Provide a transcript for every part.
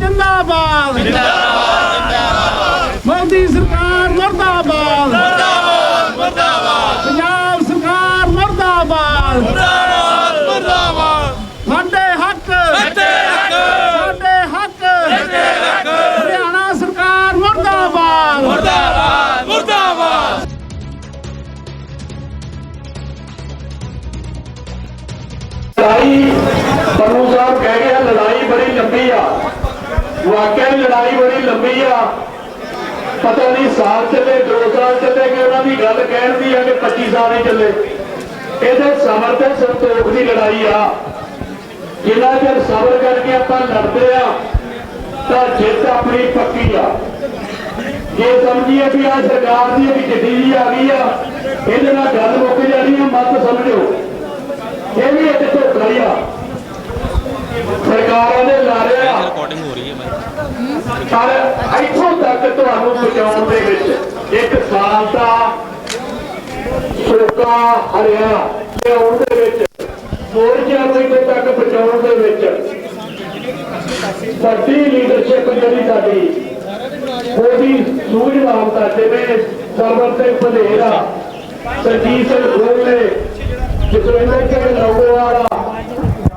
ਜਿੰਦਾਬਾਦ। ਜਿੰਦਾਬਾਦ। ਮੋਦੀ ਸਰਕਾਰ ਮਰਦਾਬਾਦ। ਮਰਦਾਬਾਦ ਮਰਦਾਬਾਦ। ਪੰਜਾਬ ਸਰਕਾਰ ਮਰਦਾਬਾਦ। ਮਰਦਾਬਾਦ ਮਰਦਾਬਾਦ। ਸਾਡੇ ਹੱਕ। ਸਾਡੇ ਹੱਕ। ਸਾਡੇ ਹੱਕ। ਸਾਡੇ ਹੱਕ। ਹਰਿਆਣਾ ਸਰਕਾਰ ਮਰਦਾਬਾਦ। ਮਰਦਾਬਾਦ ਮਰਦਾਬਾਦ। ਲੜਾਈ ਪੰਨੂ ਸਾਹਿਬ ਕਹਿ ਗਿਆ ਲੜਾਈ ਬੜੀ ਲੰਬੀ ਆ। ਵਾਕਿਆ ਲੜਾਈ ਬੜੀ ਲੰਬੀ ਆ। ਪਤਾ ਨਹੀਂ ਸਾਲ ਚੱਲੇ, ਦੋ ਸਾਲ ਚੱਲੇ ਕਿ ਉਹਨਾਂ ਦੀ ਗੱਲ ਕਹਿਣ ਦੀ ਆ ਕਿ 25 ਸਾਲ ਹੀ ਚੱਲੇ। ਇਹਦੇ ਸਬਰ ਤੇ ਸੰਤੋਖ ਦੀ ਲੜਾਈ ਆ। ਜਿੰਨਾ ਚਿਰ ਸਬਰ ਕਰਕੇ ਆਪਾਂ ਲੜਦੇ ਆ, ਤਾਂ ਜਿੱਤ ਆਪਣੀ ਪੱਕੀ ਆ। ਜੇ ਸਮਝੀਏ ਵੀ ਆ ਸਰਕਾਰ ਦੀ ਵੀ ਜਿੱਦੀ ਜੀ ਆ ਗਈ ਆ, ਇਹਦੇ ਨਾਲ ਗੱਲ ਮੁੱਕ ਜਾਣੀ ਆ, ਮਤ ਸਮਝੋ। ਇਹ ਵੀ ਇੱਕ ਧੋਖਾ ਹੀ ਆ। ਸਰਕਾਰਾਂ ਦੇ ਲਾਰੇ ਆ ਰਿਕਾਰਡਿੰਗ ਹੋ ਰਹੀ ਹੈ ਮੈਂ ਪਰ ਇੱਥੋਂ ਤੱਕ ਤੁਹਾਨੂੰ ਪਹੁੰਚਾਉਣ ਦੇ ਵਿੱਚ ਇੱਕ ਸਾਲ ਦਾ ਸੋਕਾ ਹਰਿਆ ਲਿਆਉਣ ਦੇ ਵਿੱਚ, ਮੋਰਚਿਆਂ ਨੂੰ ਤੱਕ ਪਹੁੰਚਾਉਣ ਦੇ ਵਿੱਚ ਵੱਡੀ ਲੀਡਰਸ਼ਿਪ ਜਿਹੜੀ ਸਾਡੀ ਉਹਦੀ ਸੂਝਵਾਨ ਜਿਵੇਂ ਸਰਵਰ ਸਿੰਘ ਭਲੇਰਾ, ਸਰਜੀਤ ਸਿੰਘ ਗੋਲੇ ਜਸਵਿੰਦਰ ਸਿੰਘ ਲੌਂਗੋਵਾਲਾ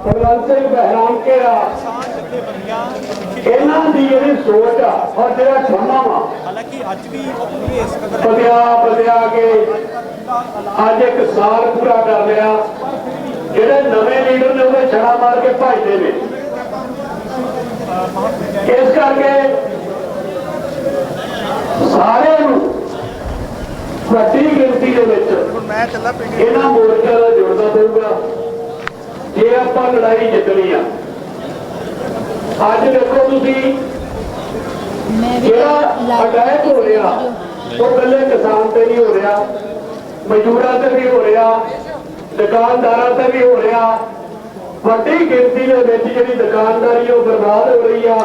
ਭਗਵੰਤ ਸਿੰਘ ਬਹਿਰਾਮ ਕੇਰਾ ਇਹਨਾਂ ਦੀ ਜਿਹੜੀ ਸੋਚ ਆ ਔਰ ਜਿਹੜਾ ਛੋਣਾ ਵਾ। ਹਾਲਾਂਕਿ ਅੱਜ ਵੀ ਪੂਰੀ ਇਸ ਕਦਰ ਬਦਿਆ ਬਦਿਆ ਕੇ ਅੱਜ ਇੱਕ ਸਾਲ ਪੂਰਾ ਕਰ ਲਿਆ। ਜਿਹੜੇ ਨਵੇਂ ਲੀਡਰ ਨੇ ਉਹਦੇ ਛੜਾ ਮਾਰ ਕੇ ਭਜਦੇ ਨੇ। ਇਸ ਕਰਕੇ ਸਾਰਿਆਂ ਨੂੰ ਵੱਡੀ ਗਿਣਤੀ ਦੇ ਵਿੱਚ ਇਹਨਾਂ ਮੋਰਚਿਆਂ ਦਾ ਜੁੜਨਾ ਪਊਗਾ। ਜੇ ਆਪਾਂ ਲੜਾਈ ਜਿੱਤਣੀ ਆ ਅੱਜ ਦੇਖੋ ਤੁਸੀਂ ਜਿਹੜਾ ਅਟੈਕ ਹੋ ਰਿਹਾ ਉਹ ਕੱਲੇ ਕਿਸਾਨ ਤੇ ਨਹੀਂ ਹੋ ਰਿਹਾ ਮਜ਼ਦੂਰਾਂ ਤੇ ਵੀ ਹੋ ਰਿਹਾ ਦੁਕਾਨਦਾਰਾਂ ਤੇ ਵੀ ਹੋ ਰਿਹਾ। ਵੱਡੀ ਗਿਣਤੀ ਦੇ ਵਿੱਚ ਜਿਹੜੀ ਦੁਕਾਨਦਾਰੀ ਉਹ ਬਰਬਾਦ ਹੋ ਰਹੀ ਆ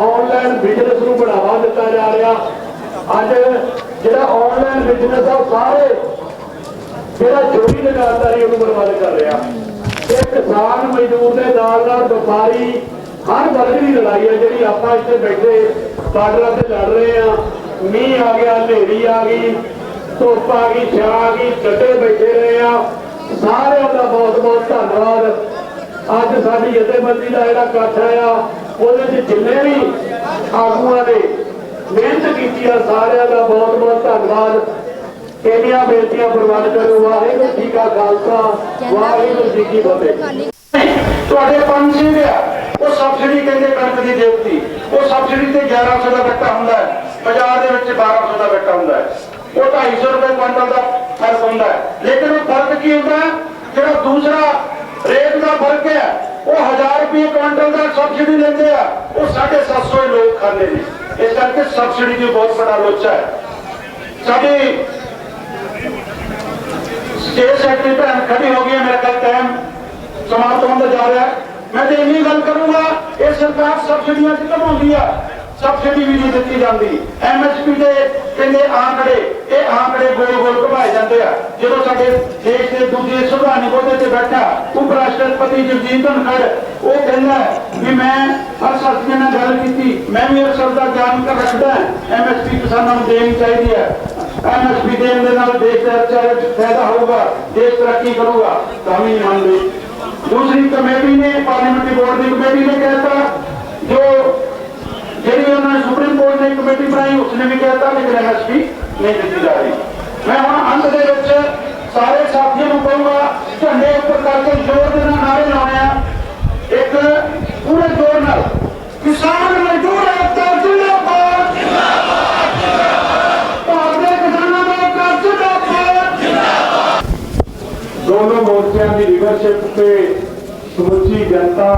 ਆਨਲਾਈਨ ਬਿਜ਼ਨਸ ਨੂੰ ਬੜਾਵਾ ਦਿੱਤਾ ਜਾ ਰਿਹਾ। ਅੱਜ ਜਿਹੜਾ ਆਨਲਾਈਨ ਬਿਜ਼ਨਸ ਆ ਸਾਰੇ ਜਿਹੜਾ ਚੋਰੀ ਦੁਕਾਨਦਾਰੀ ਉਹਨੂੰ ਬਰਬਾਦ ਕਰ ਰਿਹਾ। ਇਹ ਕਿਸਾਨ ਮਜ਼ਦੂਰ ਦੇ ਨਾਲ ਨਾਲ ਵਪਾਰੀ ਹਰ ਵਰਗ ਦੀ ਲੜਾਈ ਹੈ ਜਿਹੜੀ ਆਪਾਂ ਇੱਥੇ ਬੈਠੇ ਬਾਰਡਰਾਂ ਤੇ ਲੜ ਰਹੇ ਆ। ਮੀਂਹ ਆ ਗਿਆ ਹਨੇਰੀ ਆ ਗਈ ਧੁੱਪ ਆ ਗਈ ਛਾਂ ਆ ਗਈ ਗੱਡੇ ਬੈਠੇ ਰਹੇ ਆ। ਸਾਰਿਆਂ ਦਾ ਬਹੁਤ ਬਹੁਤ ਧੰਨਵਾਦ। ਅੱਜ ਸਾਡੀ ਜਥੇਬੰਦੀ ਦਾ ਜਿਹੜਾ ਇਕੱਠ ਆਇਆ ਉਹਦੇ 'ਚ ਜਿੰਨੇ ਵੀ ਆਗੂਆਂ ਨੇ ਮਿਹਨਤ ਕੀਤੀ ਆ ਸਾਰਿਆਂ ਦਾ ਬਹੁਤ ਬਹੁਤ ਧੰਨਵਾਦ। ਇਹਦੀਆਂ ਬੇਨਤੀਆਂ ਪ੍ਰਵਾਨ ਕਰੋ ਵਾਹਿਗੁਰੂ ਜੀ ਕਾ ਖਾਲਸਾ ਵਾਹਿਗੁਰੂ ਜੀ ਕੀ ਫਤਿਹ। ਤੁਹਾਡੇ ਪੰਜ ਸਿੰਘ ਆ ਉਹ ਸਬਸਿਡੀ ਕਹਿੰਦੇ ਕਣਕ ਦੀ ਦੇਵਤੀ। ਉਹ ਸਬਸਿਡੀ ਤੇ 1100 ਦਾ ਗੱਟਾ ਹੁੰਦਾ ਹੈ। ਬਾਜ਼ਾਰ ਦੇ ਵਿੱਚ 1200 ਦਾ ਗੱਟਾ ਹੁੰਦਾ ਹੈ। ਉਹ 250 ਰੁਪਏ ਕੁਇੰਟਲ ਦਾ ਫ਼ਰਕ ਹੁੰਦਾ ਹੈ। ਲੇਕਿਨ ਉਹ ਫ਼ਰਕ ਕੀ ਹੁੰਦਾ ਜਿਹੜਾ ਦੂਸਰਾ ਰੇਟ ਦਾ ਫ਼ਰਕ ਹੈ ਉਹ 1000 ਰੁਪਏ ਕੁਇੰਟਲ ਦਾ ਸਬਸਿਡੀ ਲੈਂਦੇ ਆ। ਉਹ 750 ਹੀ ਲੋਕ ਖਾਂਦੇ ਨੇ। ਇਸ ਕਰਕੇ ਸਬਸਿਡੀ ਦੀ ਬਹੁਤ ਬੜਾ ਲੋਚਾ ਹੈ। ਸਾਡੀ ਸਟੇਟ ਸੈਕਟਰੀ ਭੈਣ ਖੜੀ ਹੋ ਗਈ ਹੈ, ਮੇਰਾ ਕੱਲ ਟਾਈਮ ਸਮਾਪਤ ਹੁੰਦਾ ਜਾ ਰਿਹਾ ਹੈ। ਮੈਂ ਤੇ ਇੰਨੀ ਗੱਲ ਕਰੂੰਗਾ, ਇਹ ਸਰਕਾਰ ਸਬਸਿਡੀਆਂ ਚ ਕਮਾਉਂਦੀ ਆ। ਸਬਸਿਡੀ ਵੀ ਨਹੀਂ ਦਿੱਤੀ ਜਾਂਦੀ। ਐਮਐਸਪੀ ਦੇ ਕਹਿੰਦੇ ਆંકੜੇ ਇਹ ਆંકੜੇ ਗੋਲ ਗੋਲ ਘੁਮਾਏ ਜਾਂਦੇ ਆ। ਜਦੋਂ ਸਾਡੇ ਦੇਸ਼ ਦੇ ਦੂਜੇ ਸੰਵਿਧਾਨਿਕ ਅਹੁਦੇ ਤੇ ਬੈਠਾ ਉਪ ਰਾਸ਼ਟਰਪਤੀ ਜਗਜੀਤ ਧਨਖੜ, ਉਹ ਕਹਿੰਦਾ ਵੀ ਮੈਂ ਹਰ ਸਾਥੀਆਂ ਨਾਲ ਗੱਲ ਕੀਤੀ, ਮੈਂ ਵੀ ਇਸ ਦਾ ਗਿਆਨ ਕਰ ਰੱਖਦਾ ਐਮਐਸਪੀ ਕਿਸਾਨਾਂ ਨੂੰ ਦੇਣੀ ਚਾਹੀਦੀ ਹੈ। ਐਮਐਸਪੀ ਦੇਣ ਦੇ ਨਾਲ ਦੇਸ਼ ਦਾ ਫਾਇਦਾ ਹੋਊਗਾ, ਦੇਸ਼ ਤਰੱਕੀ ਕਰੂਗਾ। ਤਾਂ ਵੀ ਨਹੀਂ ਮੰਨਦੇ। ਦੂਸਰੀ ਕਮੇਟੀ ਨੇ ਪਾਰਲੀਮੈਂਟਰੀ ਬੋਰਡ ਦੀ ਕਮੇਟੀ ਨੇ ਕਹਿਤਾ, ਜੋ ਜਿਹੜੀ ਉਹਨਾਂ ਸੁਪਰੀਮ ਕੋਰਟ ਨੇ ਕਮੇਟੀ ਬਣਾਈ, ਉਸਨੇ ਵੀ ਕਹਿਤਾ, ਲੇਕਿਨ ਐਮਐਸਪੀ ਨਹੀਂ ਦਿੱਤੀ ਜਾ ਰਹੀ। ਮੈਂ ਹੁਣ ਅੰਤ ਦੇ ਵਿੱਚ ਸਾਰੇ ਸਾਥੀਆਂ ਨੂੰ ਕਹੂੰਗਾ, ਝੰਡੇ ਉੱਪਰ ਕਰਕੇ ਜ਼ੋਰ ਦੇ ਨਾਲ ਨਾਰੇ ਲਾਉਣੇ ਆ। ਇੱਕ ਪੂਰੇ ਜ਼ੋਰ ਨਾਲ, ਕਿਸਾਨ ਮਜ਼ਦੂਰ ਏਕਤਾ ਜਿੰਦਾਬਾਦ ਭਾਰਤ ਦੇ ਕਿਸਾਨਾਂ ਦਾ ਏਕਤਾ ਜਿੰਦਾਬਾਦ ਦੋਨੋਂ ਮੋਰਚਿਆਂ ਦੀ ਲੀਡਰਸ਼ਿਪ ਤੇ ਸਮੁੱਚੀ ਜਨਤਾ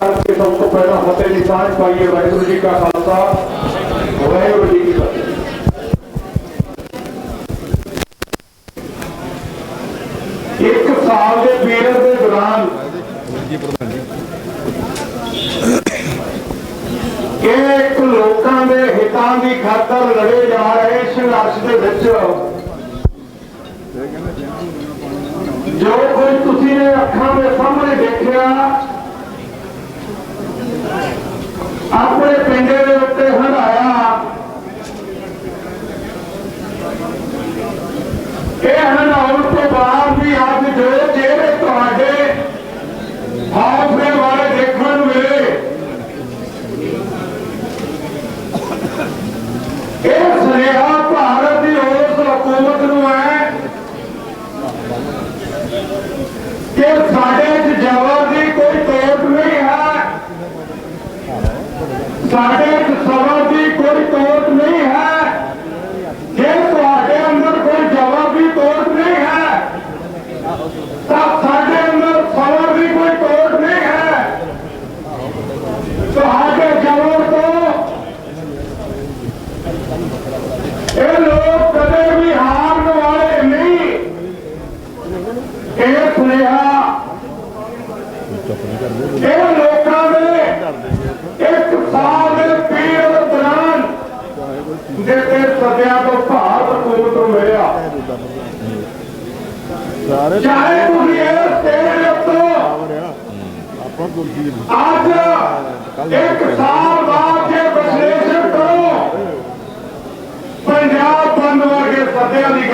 ਕਰਕੇ ਸਭ ਤੋਂ ਪਹਿਲਾਂ ਫਤਿਹ ਦੀ ਸਾਂਝ ਪਾਈਏ ਵਾਹਿਗੁਰੂ ਜੀ ਕਾ ਖਾਲਸਾ, ਵਾਹਿਗੁਰੂ ਜੀ ਕੀ ਫਤਿਹ। ਇੱਕ ਸਾਲ ਦੇ ਪੀਰੀਅਡ ਦੇ ਦੌਰਾਨ ਇਹ ਲੋਕਾਂ ਦੇ ਹਿੱਤਾਂ ਦੀ ਖਾਤਰ ਲੜੇ ਜਾ ਰਹੇ ਸੰਘਰਸ਼ ਦੇ ਵਿੱਚ ਜੋ ਕੋਈ ਤੁਸੀਂ ਨੇ ਅੱਖਾਂ ਦੇ ਸਾਹਮਣੇ ਦੇਖਿਆ ਆਪਣੇ ਪਿੰਡੇ ਦੇ ਉੱਤੇ ਹੰਡਾਇਆ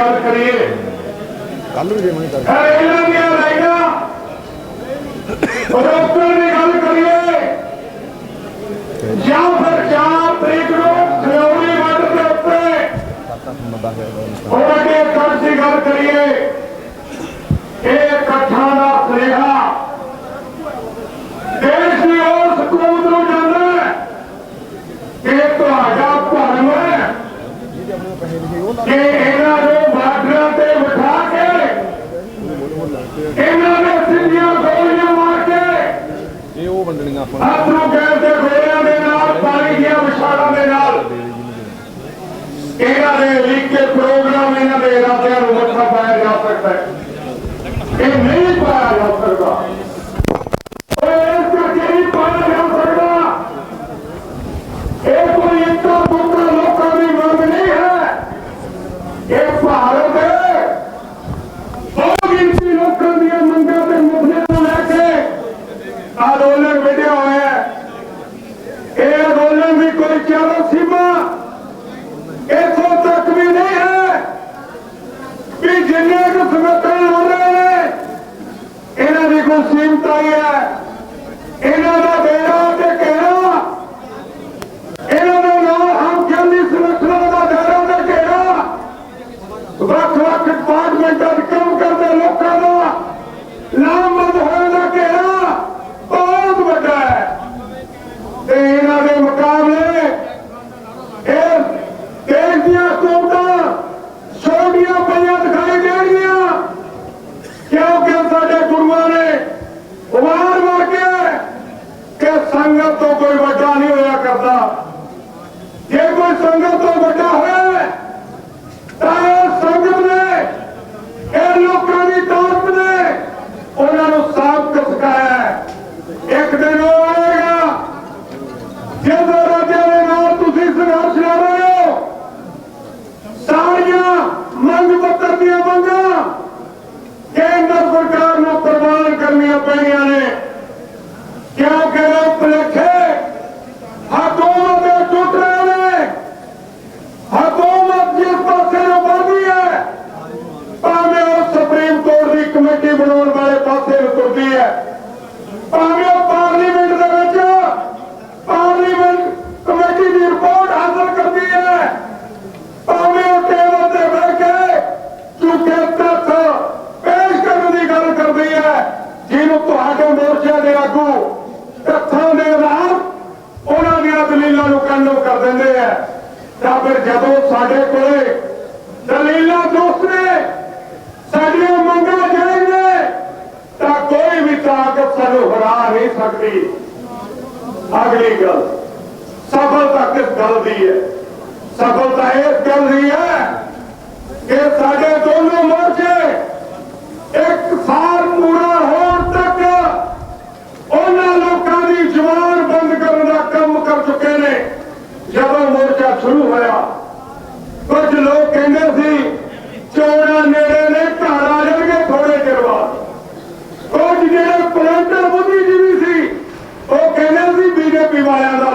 ਗੱਲ ਕਰੀਏ। ਕੱਲ ਵੀ ਦੇਵਾਂਗੇ ਤਾਂ ਇਹਨਾਂ ਦੀਆਂ ਲਾਈਨਾਂ ਬਰਾਬਰ ਦੀ ਗੱਲ ਕਰੀਏ। ਜਾਂ ਫਿਰ ਚਾਰ ਤਰੀਕ ਨੂੰ ਖਲੋਣੀ ਵਾਟਰ ਦੇ ਉੱਤੇ ਉਹ ਅੱਗੇ ਕੱਲ ਦੀ ਗੱਲ ਕਰੀਏ। ਇਹ ਇਕੱਠਾ ਦਾ ਸਰੇਹਾ ਦੇਸ਼ ਦੀ ਉਸ ਸਕੂਲ ਨੂੰ ਜਾਂਦਾ ਕਿ ਤੁਹਾਡਾ ਭਰਮ ਹੈ। ਕਿ ਤੇ ਉਹ ਵੰਡਣੀਆਂ ਆਪਾਂ ਆਪਣਾ ਗੈਰ ਦੇ ਖੋਲਿਆਂ ਦੇ ਨਾਲ ਪਾਣੀ ਦੀਆਂ ਵਿਸ਼ਾਲਾਂ ਦੇ ਨਾਲ। ਇਹਨਾਂ ਦੇ ਲਿਖ ਕੇ ਪ੍ਰੋਗਰਾਮ ਇਹਨਾਂ ਦੇ ਇਰਾਦਿਆਂ ਨੂੰ ਮੱਥਾ ਪਾਇਆ ਜਾ ਸਕਦਾ ਹੈ? ਇਹ ਨਹੀਂ ਪਾਇਆ ਜਾ ਸਕਦਾ। praia. ਕਰਦਾ। ਜੇ ਕੋਈ ਸੰਗਤ ਤੋਂ ਵੱਡਾ ਹੋਇਆ ਸਫਲਤਾ ਕਿਸ ਗੱਲ ਦੀ ਹੈ? ਸਫਲਤਾ ਇਸ ਗੱਲ ਦੀ ਹੈ ਕਿ ਸਾਡੇ ਦੋਨੋਂ ਮੋਰਚੇ ਇੱਕ ਸਾਲ ਪੂਰਾ ਹੋਣ ਤੱਕ ਉਹਨਾਂ ਲੋਕਾਂ ਦੀ ਜਵਾਨ ਬੰਦ ਕਰਨ ਦਾ ਕੰਮ ਕਰ ਚੁੱਕੇ ਨੇ। ਜਦੋਂ ਮੋਰਚਾ ਸ਼ੁਰੂ ਹੋਇਆ, ਕੁਝ ਲੋਕ ਕਹਿੰਦੇ ਸੀ ਚੋਣਾ ਨੇੜੇ ਨੇ, ਘਰ ਆ ਜਾਣਗੇ ਥੋੜੇ ਚਿਰ ਬਾਅਦ। ਕੁਝ ਜਿਹੜੇ ਪਲੰਟਰ ਬੁੱਧੀ ਜੀ ਵੀ ਸੀ, ਉਹ ਕਹਿੰਦੇ ਸੀ, ਬੀਜੇਪੀ ਵਾਲਿਆਂ ਦਾ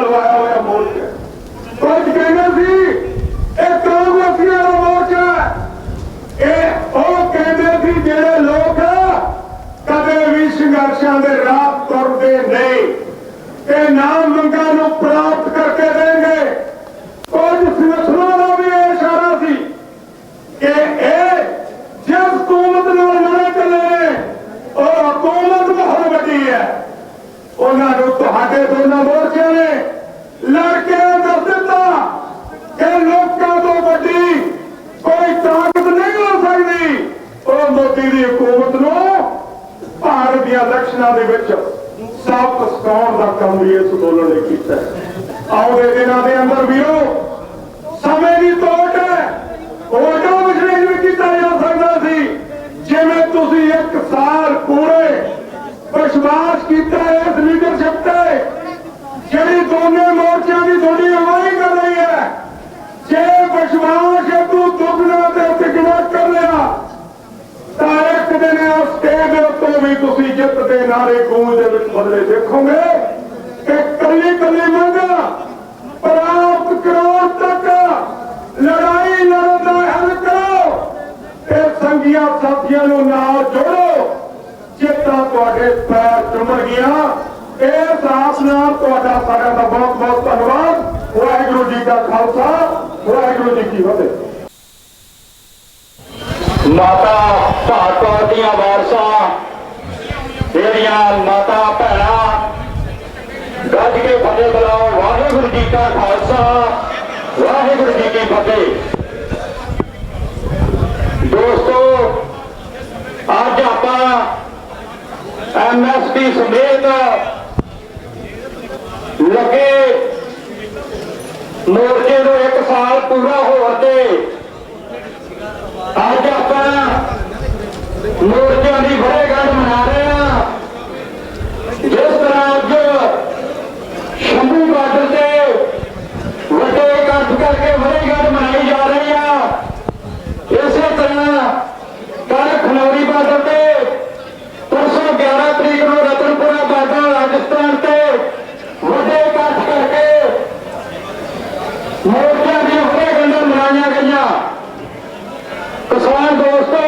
ਬਖਸ਼ਾਂ ਦੇ ਰਾਹ ਤੁਰਦੇ ਨਹੀਂ ਤੇ ਨਾਮ ਮੰਗਾਂ ਨੂੰ ਪ੍ਰਾਪਤ ਹੈ। ਆਉਂਦੇ ਦਿਨਾਂ ਦੇ ਅੰਦਰ ਵੀਰੋ, ਸਮੇਂ ਦੀ ਤੋਟ ਹੈ ਉਲਟਾ ਵਿਸ਼ਲੇਸ਼ਣ ਕੀਤਾ ਜਾ ਸਕਦਾ ਸੀ, ਜਿਵੇਂ ਤੁਸੀਂ ਇੱਕ ਸਾਲ ਪੂਰੇ ਵਿਸ਼ਵਾਸ ਕੀਤਾ ਇਸ ਲੀਡਰਸ਼ਿਪ ਤੇ, ਜਿਹੜੀ ਦੋਨੇ ਮੋਰਚਿਆਂ ਦੀ ਤੁਹਾਡੀ ਅਗਵਾਈ ਕਰ ਰਹੀ ਹੈ ਜੇ ਵਿਸ਼ਵਾਸ ਤੂੰ ਦੁੱਗਣਾ ਤੇ ਤਿਗਣਾ ਕਰ ਲਿਆ, ਤਾਂ ਇੱਕ ਦਿਨ ਉਸ ਸਟੇਜ ਦੇ ਉੱਤੇ ਵੀ ਤੁਸੀਂ ਜਿੱਤ ਦੇ ਨਾਰੇ ਗੂੰਜ ਦੇ ਵਿੱਚ ਬਦਲੇ ਦੇਖੋਗੇ ਕਿ ਕੱਲੀ ਕੱਲੀ ਮੰਗਾ ਪ੍ਰਾਪਤ ਕਰੋ ਤੱਕ ਲੜਾਈ ਲੜਨ ਦਾ ਹੱਲ ਕਰੋ ਤੇ ਸੰਗੀਆਂ ਸਾਥੀਆਂ ਨੂੰ ਨਾਲ ਜੋੜੋ। ਜਿੱਤਾਂ ਤੁਹਾਡੇ ਪੈਰ ਚੁੰਮਣ ਗਿਆ। ਇਸ ਆਸ ਨਾਲ ਤੁਹਾਡਾ ਸਾਰਿਆਂ ਦਾ ਬਹੁਤ ਬਹੁਤ ਧੰਨਵਾਦ। ਵਾਹਿਗੁਰੂ ਜੀ ਦਾ ਖਾਲਸਾ, ਵਾਹਿਗੁਰੂ ਜੀ ਕੀ ਫਤਿਹ। ਮਾਤਾ ਭਾਰਤ ਦੀਆਂ ਵਾਰਸਾਂ, ਜਿਹੜੀਆਂ ਮਾਤਾ ਭੈਣਾਂ ਗੱਜ ਕੇ ਫਤਿਹ ਬੁਲਾਓ। ਵਾਹਿਗੁਰੂ ਜੀ ਕਾ ਖਾਲਸਾ, ਵਾਹਿਗੁਰੂ ਜੀ ਕੀ ਫਤਿਹ ਦੋਸਤੋ ਅੱਜ ਆਪਾਂ ਐਮਐਸਪੀ ਸਮੇਤ ਲੱਗੇ ਮੋਰਚੇ ਨੂੰ ਇੱਕ ਸਾਲ ਪੂਰਾ ਹੋਣ ਤੇ ਅੱਜ ਆਪਾਂ ਮੋਰਚੇ ਦੀ ਵਰੇਗੰਢ ਮਨਾ ਰਹੇ ਹਾਂ ਜਿਸ ਤਰ੍ਹਾਂ ਅੱਜ ਸ਼ੰਭੂ ਬਾਰਡਰ ਤੇ ਵੱਡੇ ਇਕੱਠ ਕਰਕੇ ਵਰੇਗੰਢ ਮਨਾਈ ਜਾ ਰਹੀ ਆ ਇਸੇ ਤਰ੍ਹਾਂ ਕੱਲ ਖਨੌਰੀ ਬਾਰਡਰ ਤੇ ਪਰਸੋਂ 11 ਤਰੀਕ ਨੂੰ ਰਤਨਪੁਰਾ ਬਾਰਡਰ ਤੇ ਵੱਡੇ ਇਕੱਠ ਕਰਕੇ ਮੋਰਚਿਆਂ ਦੀ ਵਰੇਗੰਢਾਂ ਮਨਾਈਆਂ ਗਈਆਂ। ਕਿਸਾਨ ਦੋਸਤੋ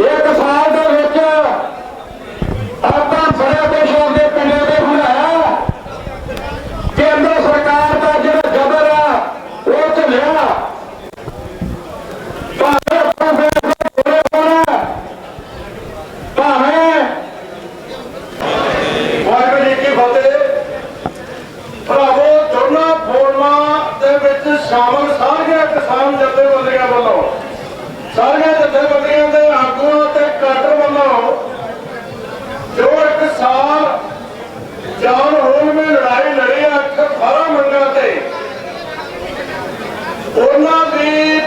ਇੱਕ ਸਾਲ ਦੇ ਵਿੱਚ ਆਪਾਂ ਬੜੇ ਦੇਸ਼ਾਂ ਦੇ ਪਿੰਡਾਂ ਦੇ ਹੁੰਦਾਇਆ ਕੇਂਦਰ ਸਰਕਾਰ ਦਾ ਜਿਹੜਾ ਜਬਰ ਆ ਉਹ ਝੱਲਿਆ ਭਾਵੇਂ ਆਪਾਂ ਫੈਸਲੇ ਪੂਰੇ ਹੋਣਾ ਭਾਵੇਂ ਵਾਹਿਗੁਰੂ ਜੀ ਕੀ ਫਤਿਹ ਭਰਾਵੋ ਦੋਨਾਂ ਫੋਰਮਾਂ ਦੇ ਵਿੱਚ ਸ਼ਾਮਲ ਸਾਰੀਆਂ ਕਿਸਾਨ ਜਥੇਬੰਦੀਆਂ ਵੱਲੋਂ ਸਾਰੀਆਂ ਜਥੇਬੰਦੀਆਂ ਦੇ ਆਗੂਆਂ ਤੇ ਕਾਡਰ ਵੱਲੋਂ ਜੋ ਇੱਕ ਸਾਲ ਜਾਨ ਹੋਣ ਵਿੱਚ ਲੜਾਈ ਲੜੀ ਆ ਅਕਸਰ ਸਾਰਾ ਮੰਗਾਂ ਤੇ ਉਹਨਾਂ ਦੀ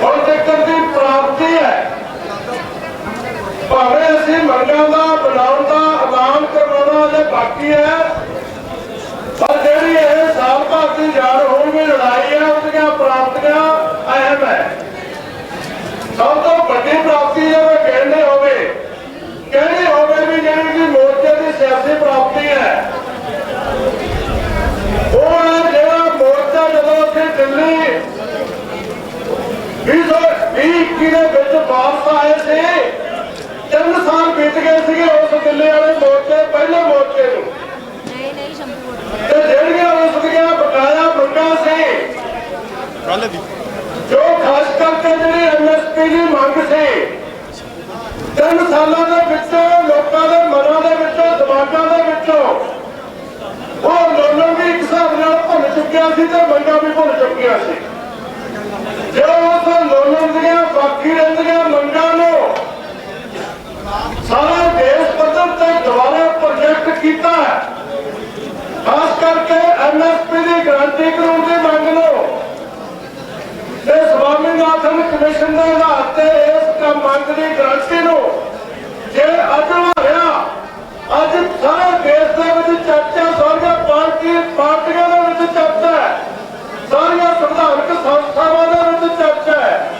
ਹੁਣ ਤੱਕ ਦੀ ਪ੍ਰਾਪਤੀ ਹੈ। ਭਾਵੇਂ ਅਸੀਂ ਮੰਗਾਂ ਦਾ, ਬਣਾਉਣ ਦਾ ਐਲਾਨ ਕਰਵਾਉਣਾ ਅਜੇ ਬਾਕੀ ਹੈ, ਪਰ ਜਿਹੜੀ ਇਹ ਸਾਲ ਦੀ ਜਾਣ ਹੋਣ ਦੀ ਲੜਾਈ ਹੈ, ਉਹਦੀਆਂ ਪ੍ਰਾਪਤੀਆਂ ਅਹਿਮ ਹੈ। ਸਭ ਤੋਂ ਵੱਡੀ ਪ੍ਰਾਪਤੀ ਹੈ ਮੈਂ ਕਹਿੰਦੇ ਹੋਵੇ ਕਹਿੰਦੇ ਹੋਵੇ ਵੀ ਜਿਹੜੀ ਕਿ ਮੋਰਚੇ ਦੀ ਸਿਆਸੀ ਪ੍ਰਾਪਤੀ ਹੈ, ਉਹ ਹੈ ਜਿਹੜਾ ਮੋਰਚਾ ਜਦੋਂ ਅਸੀਂ ਦਿੱਲੀ 2021 ਦੇ ਵਿੱਚ ਵਾਪਸ ਆਏ ਸੀ? ਤਿੰਨ ਸਾਲ ਬੀਤ ਗਏ ਸੀਗੇ ਉਸ ਦਿੱਲੀ ਵਾਲੇ ਮੋਰਚੇ ਪਹਿਲੇ ਮੋਰਚੇ ਨੂੰ ਨਹੀਂ ਨਹੀਂ ਸ਼ੰਭੂ ਤੇ ਜਿਹੜੀਆਂ ਉਸ ਦੀਆਂ ਬਕਾਇਆ ਮੰਗਾਂ ਸੀ ਕੱਲ ਦੀ ਜੋ ਖਾਸ ਕਰਕੇ ਜਿਹੜੀ ਐਮਐਸਪੀ ਦੀ ਮੰਗ ਸੀ ਤਿੰਨ ਸਾਲਾਂ ਦੇ ਵਿੱਚ ਲੋਕਾਂ ਦੇ ਮਨਾਂ ਦੇ ਵਿੱਚੋਂ ਦਿਮਾਗਾਂ ਦੇ ਵਿੱਚੋਂ ਉਹ ਅੰਦੋਲਨ ਵੀ ਇੱਕ ਹਿਸਾਬ ਨਾਲ ਭੁੱਲ ਚੁੱਕਿਆ ਸੀ ਤੇ ਮੰਗਾਂ ਵੀ ਭੁੱਲ ਚੁੱਕੀਆਂ ਸੀ ਜੋ ਉਸ ਅੰਦੋਲਨ ਦੀਆਂ ਬਾਕੀ ਰਹਿੰਦੀਆਂ ਮੰਗਾਂ ਨੂੰ ਸਾਰਾ ਦੇਸ਼ ਪੱਧਰ ਤੇ ਦੁਬਾਰਾ ਪ੍ਰੋਜੈਕਟ ਕੀਤਾ ਹੈ ਖਾਸ ਕਰਕੇ ਐਮਐਸਪੀ ਦੀ ਗਾਰੰਟੀ ਕਰਾਉਣ ਦੀ ਮੰਗ ਨੂੰ ਤੇ ਸਵਾਮੀਨਾਥਨ ਕਮਿਸ਼ਨ ਦੇ ਆਧਾਰ ਤੇ ਇਸ ਕੰਮ ਦੀ ਗਰੰਟੀ ਨੂੰ ਜੇ ਅੱਜ ਹੋਇਆ ਅੱਜ ਸਾਰੇ ਦੇਸ਼ ਦੇ ਵਿੱਚ ਚਰਚਾ, ਸਾਰੀਆਂ ਪਾਰਟੀ ਪਾਰਟੀਆਂ ਦੇ ਵਿੱਚ ਚਰਚਾ ਹੈ, ਸਾਰੀਆਂ ਸੰਵਿਧਾਨਕ ਸੰਸਥਾਵਾਂ ਦੇ ਵਿੱਚ ਚਰਚਾ ਹੈ,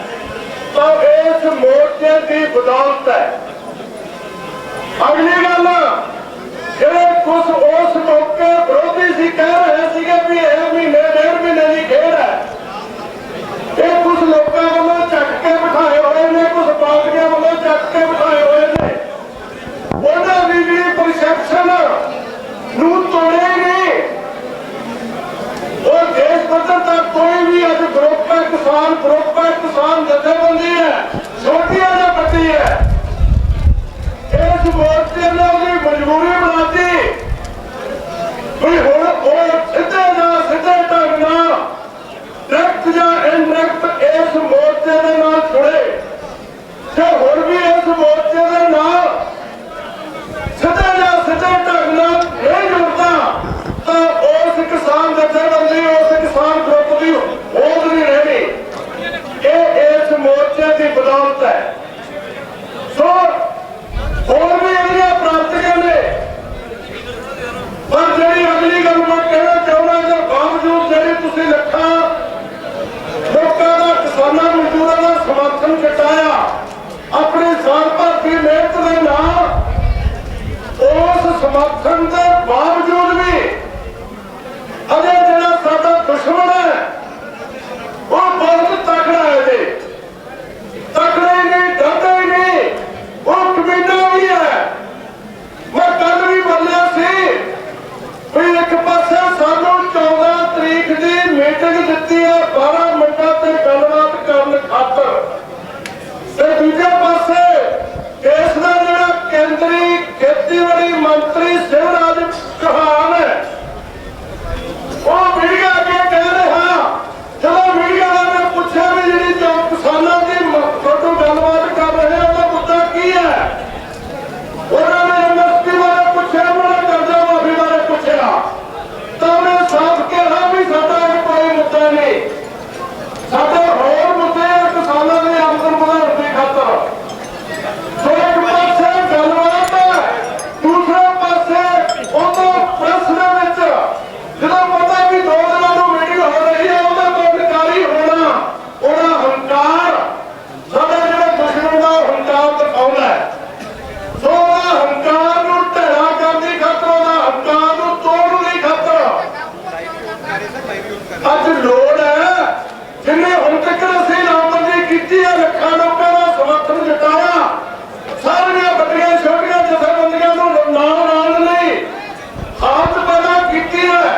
ਤਾਂ ਇਸ ਮੋਰਚੇ ਦੀ ਬਦੌਲਤ ਹੈ। ਅਗਲੀ ਗੱਲ, ਜਿਹੜੇ ਕੁਝ ਉਸ ਮੌਕੇ ਵਿਰੋਧੀ ਸੀ, ਕਹਿ ਰਹੇ ਸੀਗੇ ਵੀ ਇਹ ਮਹੀਨੇ, ਡੇਢ ਮਹੀਨੇ ਦੀ ਖੇਡ ਹੈ। ਇਹ ਕੁਝ ਲੋਕਾਂ ਵੱਲੋਂ ਚੱਕ ਕੇ ਬਿਠਾਏ ਹੋਏ ਨੇ, ਕੁਝ ਪਾਰਟੀਆਂ ਵੱਲੋਂ ਚੱਕ ਕੇ ਬਿਠਾਏ ਹੋਏ ਨੇ। ਉਹਨਾਂ ਦੀ ਵੀ ਪਰਸੈਪਸ਼ਨ ਨੂੰ ਤੋੜੇ ਨੇ ਉਹ ਦੇਸ਼ ਪੱਧਰ ਦਾ ਕੋਈ ਵੀ ਅੱਜ ਗਰੁੱਪ ਹੈ, ਕਿਸਾਨ ਗਰੁੱਪ ਹੈ, ਕਿਸਾਨ ਜਥੇਬੰਦੀ ਹੈ, ਛੋਟੀਆਂ ਜਾਂ ਵੱਡੀ ਹੈ। ਇਸ ਮੋਰਚੇ ਨੇ ਉਹਦੀ ਮਜਬੂਰੀ ਬਣਾਤੀ। ਵੀ ਹੁਣ ਉਹ ਸਿੱਧੇ ਨਾਲ ਸਿੱਧੇ ਢੰਗ ਨਾਲ ਡਾਇਰੈਕਟ ਜਾਂ ਇਨਡਾਇਰੈਕਟ ਇਸ ਮੋਰਚੇ ਦੇ ਨਾਲ ਜੁੜੇ ਤੇ ਹੁਣ ਵੀ ਇਸ ਮੋਰਚੇ ਦੇ ਨਾਲ ਸਿੱਧੇ ਜਾਂ ਸਿੱਧੇ ਢੰਗ ਨਾਲ ਨਹੀਂ ਜੁੜਦਾ, ਤਾਂ ਉਸ ਕਿਸਾਨ ਜਥੇਬੰਦੀ ਉਸ ਕਿਸਾਨ ਗਰੁੱਪ ਦੀ ਹੋਂਦ ਨਹੀਂ ਰਹਿਣੀ ਇਹ ਇਸ ਮੋਰਚੇ ਦੀ ਬਦੌਲਤ ਹੈ ਸੋ ਹੋਰ ਵੀ ਇਹਦੀਆਂ ਪ੍ਰਾਪਤੀਆਂ ਨੇ ਪਰ ਜਿਹੜੀ ਅਗਲੀ ਗੱਲ ਮੈਂ ਕਹਿਣਾ ਚਾਹੁੰਦਾ ਇਹਦੇ ਬਾਵਜੂਦ ਜਿਹੜੀ ਤੁਸੀਂ ਲੱਖਾਂ ਲੋਕਾਂ ਦਾ ਕਿਸਾਨਾਂ ਮਜ਼ਦੂਰਾਂ ਦਾ ਸਮਰਥਨ ਜਤਾਇਆ ਆਪਣੀ ਸਾਲ ਭਰ ਦੀ ਮਿਹਨਤ ਦੇ ਨਾਲ ਉਸ ਸਮਰਥਨ ਦੇ ਬਾਵਜੂਦ ਵੀ ਅਜੇ ਜਿਹੜਾ ਸਾਡਾ ਦੁਸ਼ਮਣ ਹੈ ਉਹ ਬਹੁਤ ਤਕੜਾ ਹੈ ਜੀ ਤਕੜਾ ਹੀ ਨਹੀਂ ਡਰਦਾ ਹੀ ਨਹੀਂ ਉਹ ਕਮੀਨਾ ਵੀ ਹੈ ਮੈਂ ਕੱਲ ਵੀ ਬੋਲਿਆ ਸੀ ਵੀ ਇੱਕ ਪਾਸੇ ਸਾਨੂੰ 14 ਤਰੀਕ ਦੀ ਮੀਟਿੰਗ ਦਿੱਤੀ ਹੈ 12 ਮਿੰਟਾਂ ਤੇ ਗੱਲਬਾਤ ਕਰਨ ਖਾਤਰ ਤੇ ਦੂਜੇ ਪਾਸੇ ਦੇਸ਼ ਦਾ ਜਿਹੜਾ ਕੇਂਦਰੀ ਖੇਤੀਬਾੜੀ ਮੰਤਰੀ ਸ਼ਿਵਰਾਜ ਚੌਹਾਨ ਹੈ, ਉਹ ਮੀਡੀਆ ਅੱਗੇ ਕਹਿ ਰਿਹਾ ਜਦੋਂ ਮੀਡੀਆ ਵਾਲਿਆਂ ਨੇ ਪੁੱਛਿਆ ਵੀ ਜਿਹੜੀ ਜੋ ਕਿਸਾਨਾਂ ਦੀ ਮ- ਤੁਹਾਡੇ ਗੱਲਬਾਤ ਕਰ ਰਹੇ ਹੋ ਉਹਦਾ ਮੁੱਦਾ ਕੀ ਹੈ ਉਹਨਾਂ ਨੇ ਐਮਐਸਪੀ ਬਾਰੇ ਪੁੱਛਿਆ ਉਹਨਾਂ ਨੇ ਕਰਜ਼ਾ ਮਾਫੀ ਬਾਰੇ ਪੁੱਛਿਆ ਤਾਂ ਉਹਨੇ ਸਾਫ਼ ਕਿਹਾ ਵੀ ਸਾਡਾ ਇਹ ਕੋਈ ਮੁੱਦਾ ਨਹੀਂ ਸਾਡੇ ਹੋਰ ਮੁੱਦੇ ਆ ਕਿਸਾਨਾਂ ਦੀ ਆਮਦਨ ਵਧਾਉਣ ਦੀ ਖਾਤਰ ਸੋ ਇੱਕ ਪਾਸੇ ਗੱਲਬਾਤ ਹੈ ਦੂਸਰੇ ਪਾਸੇ ਉਹਦਾ ਪ੍ਰੈਸ ਦੇ ਵਿੱਚ ਜਦੋਂ ਪਤਾ ਵੀ ਦੋ ਦਿਨਾਂ ਨੂੰ ਮੀਟਿੰਗ ਹੋ ਰਹੀ ਹੈ ਉਹਦਾ ਤੋਂ ਇਨਕਾਰੀ ਹੋਣਾ ਉਹਦਾ ਹੰਕਾਰ ਸਾਡੇ ਜਿਹੜੇ ਦੁਸ਼ਮਣ ਦਾ ਹੰਕਾਰ ਦਿਖਾਉਂਦਾ ਹੈ ਸੋ ਉਹਦਾ ਹੰਕਾਰ ਨੂੰ ਢੇੜਾ ਕਰਨ ਦੀ ਖਾਤਰ ਉਹਦਾ ਹੰਕਾਰ ਨੂੰ ਤੋੜਨ ਦੀ ਖਾਤਰ ਅੱਜ ਲੋੜ ਹੈ ਜਿੰਨੇ ਹੁਣ ਤੱਕ ਅਸੀਂ ਨਾਮਬੰਦੀ ਕੀਤੀ ਹੈ ਲੱਖਾਂ ਲੋਕਾਂ ਦਾ ਸਮਰਥਨ ਜਤਾਇਆ ਸਾਰੀਆਂ ਵੱਡੀਆਂ ਛੋਟੀਆਂ ਜਥੇਬੰਦੀਆਂ ਨੂੰ ਨਾਲ ਨਾਲ ਨਹੀਂ ਹਾਲਤ ਪੈਦਾ ਕੀਤੀ ਹੈ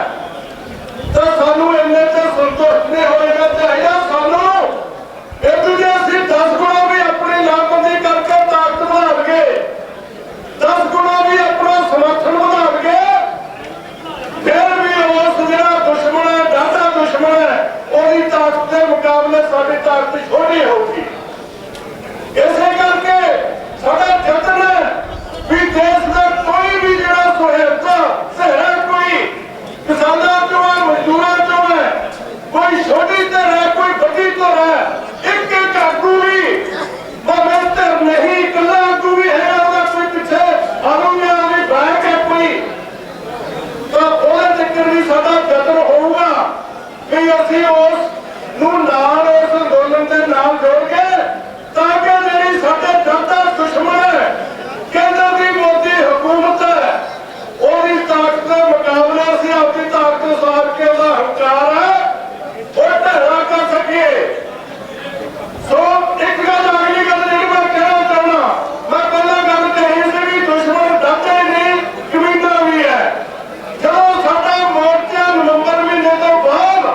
ਤਾਂ ਸਾਨੂੰ ਇੰਨੇ ਤੇ ਸੰਤੁਸ਼ਟ ਨਹੀਂ ਹੋਏਗਾ ਚਾਹੀਦਾ ਸਾਨੂੰ ਇਹ ਦੂਜੇ ਅਸੀਂ 10 ਗੁਣਾ ਵੀ ਆਪਣੀ ਨਾਮਬੰਦੀ ਕਰਕੇ ਤਾਕਤ ਵਧਾਉਣਗੇ 10 ਗੁਣਾ ਵੀ ਆਪਣਾ ਸਮਰਥਨ ਵਧਾਉਣਗੇ ਫਿਰ ਵੀ ਉਸ ਜਿਹੜਾ ਦੁਸ਼ਮਣ ਹੈ ਡਾਢਾ ਦੁਸ਼ਮਣ ਹੈ ਉਹਦੀ ਤਾਕਤ ਦੇ ਮੁਕਾਬਲੇ ਸਾਡੀ ਤਾਕਤ ਛੋਟੀ ਹੋਊਗੀ ਇਸੇ ਕਰਕੇ ਸਾਡਾ ਯਤਨ ਹੈ ਵੀ ਦੇਸ਼ ਦਾ ਕੋਈ ਵੀ ਜਿਹੜਾ ਸੁਹਿਰਦਾ ਸਹਿਰਾ ਕੋਈ ਕਿਸਾਨਾਂ ਚੋਂ ਹੈ ਮਜ਼ਦੂਰਾਂ ਚੋਂ ਹੈ ਕੋਈ ਛੋਟੀ ਧਿਰ ਹੈ ਕੋਈ ਵੱਡੀ ਧਿਰ ਹੈ ਇੱਕ ਇੱਕ ਆਗੂ ਵੀ ਭਾਵੇਂ ਧਿਰ ਨਹੀਂ ਇਕੱਲਾ ਆਗੂ ਵੀ ਹੈ ਉਹਦਾ ਕੋਈ ਪਿੱਛੇ ਆਰੂਗਾ ਵੀ ਬੈਕ ਹੈ ਕੋਈ ਤਾਂ ਉਹਦੇ ਚੱਕਰ ਵੀ ਸਾਡਾ ਯਤਨ ਹੋਊਗਾ ਕਿ ਅਸੀਂ ਉਸ ਨੂੰ ਨਾਲ ਉਸ ਅੰਦੋਲਨ ਦੇ ਨਾਲ ਜੋੜ ਕੇ ਤਾਂ ਕਿ ਜਿਹੜੀ ਸਾਡੇ ਜਨਤਾ ਦੁਸ਼ਮਣ ਹੈ ਕੇਂਦਰ ਦੀ ਮੋਦੀ ਹਕੂਮਤ ਹੈ ਉਹਦੀ ਤਾਕਤ ਦੇ ਮੁਕਾਬਲੇ ਅਸੀਂ ਆਪਣੀ ਤਾਕਤ ਉਸਾਰ ਕੇ ਉਹਦਾ ਹੰਕਾਰ ਹੈ ਉਹ ਢੇਰਾ ਕਰ ਸਕੀਏ ਸੋ ਇੱਕ ਗੱਲ ਅਗਲੀ ਗੱਲ ਜਿਹੜੀ ਮੈਂ ਕਹਿਣਾ ਚਾਹੁੰਦਾ ਮੈਂ ਪਹਿਲਾਂ ਗੱਲ ਕਹੀ ਸੀ ਵੀ ਦੁਸ਼ਮਣ ਡਰਦਾ ਹੀ ਨਹੀਂ ਕਮੀਨਾ ਵੀ ਹੈ ਜਦੋਂ ਸਾਡਾ ਮੋਰਚਾ ਨਵੰਬਰ ਮਹੀਨੇ ਤੋਂ ਬਾਅਦ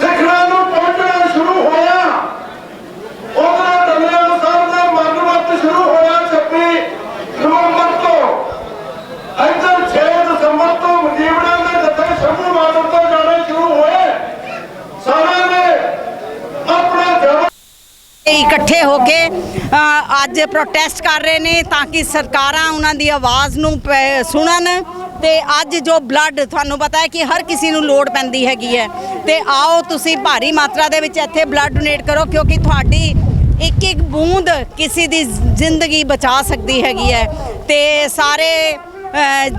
ਸਿੱਖਰਾਂ ਨੂੰ ਪਹੁੰਚਣਾ ਸ਼ੁਰੂ ਹੋਇਆ ਉਹਦਾ ਡੱਲੇਵਾਲ ਸਾਹਿਬ ਦਾ ਮਨਵਤ ਸ਼ੁਰੂ ਹੋਇਆ 26 ਨਵੰਬਰ ਤੋਂ ਇੱਧਰ 6 ਦਸੰਬਰ ਤੋਂ ਮਜੀਬੜਾ ਦੇ ਜੱਥੇ ਸ਼ੰਭੂ ਬਾਰਡਰ ਤੋਂ ਜਾਣੇ ਸ਼ੁਰੂ ਹੋਏ ਸਾਰਿਆਂ ਨੇ ਆਪਣਾ ਜਵਾਬ ਇਕੱਠੇ ਹੋ ਕੇ ਅੱਜ ਪ੍ਰੋਟੈਸਟ ਕਰ ਰਹੇ ਨੇ ਤਾਂ ਕਿ ਸਰਕਾਰਾਂ ਉਹਨਾਂ ਦੀ ਆਵਾਜ਼ ਨੂੰ ਪ- ਸੁਣਨ। ਤੇ ਅੱਜ ਜੋ ਬਲੱਡ ਤੁਹਾਨੂੰ ਪਤਾ ਹੈ ਕਿ ਹਰ ਕਿਸੇ ਨੂੰ ਲੋੜ ਪੈਂਦੀ ਹੈਗੀ ਹੈ। ਤੇ ਆਓ ਤੁਸੀਂ ਭਾਰੀ ਮਾਤਰਾ ਦੇ ਵਿੱਚ ਇੱਥੇ ਬਲੱਡ ਡੋਨੇਟ ਕਰੋ, ਕਿਉਂਕਿ ਤੁਹਾਡੀ ਇੱਕ ਇੱਕ ਬੂੰਦ ਕਿਸੇ ਦੀ ਜ਼ਿੰਦਗੀ ਬਚਾ ਸਕਦੀ ਹੈਗੀ ਹੈ। ਤੇ ਸਾਰੇ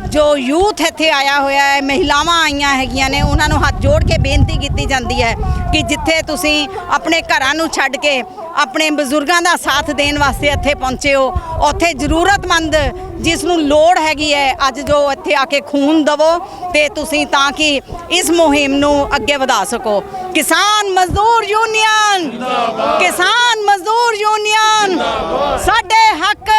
ਜੋ ਯੂਥ ਇੱਥੇ ਆਇਆ ਹੋਇਆ ਹੈ, ਮਹਿਲਾਵਾਂ ਆਈਆਂ ਹੈਗੀਆਂ ਨੇ, ਉਹਨਾਂ ਨੂੰ ਹੱਥ ਜੋੜ ਕੇ ਬੇਨਤੀ ਕੀਤੀ ਜਾਂਦੀ ਹੈ ਕਿ ਜਿੱਥੇ ਤੁਸੀਂ ਆਪਣੇ ਘਰਾਂ ਨੂੰ ਛੱਡ ਕੇ ਆਪਣੇ ਬਜ਼ੁਰਗਾਂ ਦਾ ਸਾਥ ਦੇਣ ਵਾਸਤੇ ਇੱਥੇ ਪਹੁੰਚੇ ਹੋ, ਉੱਥੇ ਜ਼ਰੂਰਤਮੰਦ ਜਿਸ ਨੂੰ ਲੋੜ ਹੈਗੀ ਹੈ, ਅੱਜ ਜੋ ਇੱਥੇ ਆ ਕੇ ਖੂਨ ਦਵੋ ਤੇ ਤੁਸੀਂ ਤਾਂ ਕਿ ਇਸ ਮੁਹਿੰਮ ਨੂੰ ਅੱਗੇ ਵਧਾ ਸਕੋ। ਕਿਸਾਨ ਮਜ਼ਦੂਰ ਯੂਨੀਅਨ, ਕਿਸਾਨ ਮਜ਼ਦੂਰ ਯੂਨੀਅਨ, ਸਾਡੇ ਹੱਕ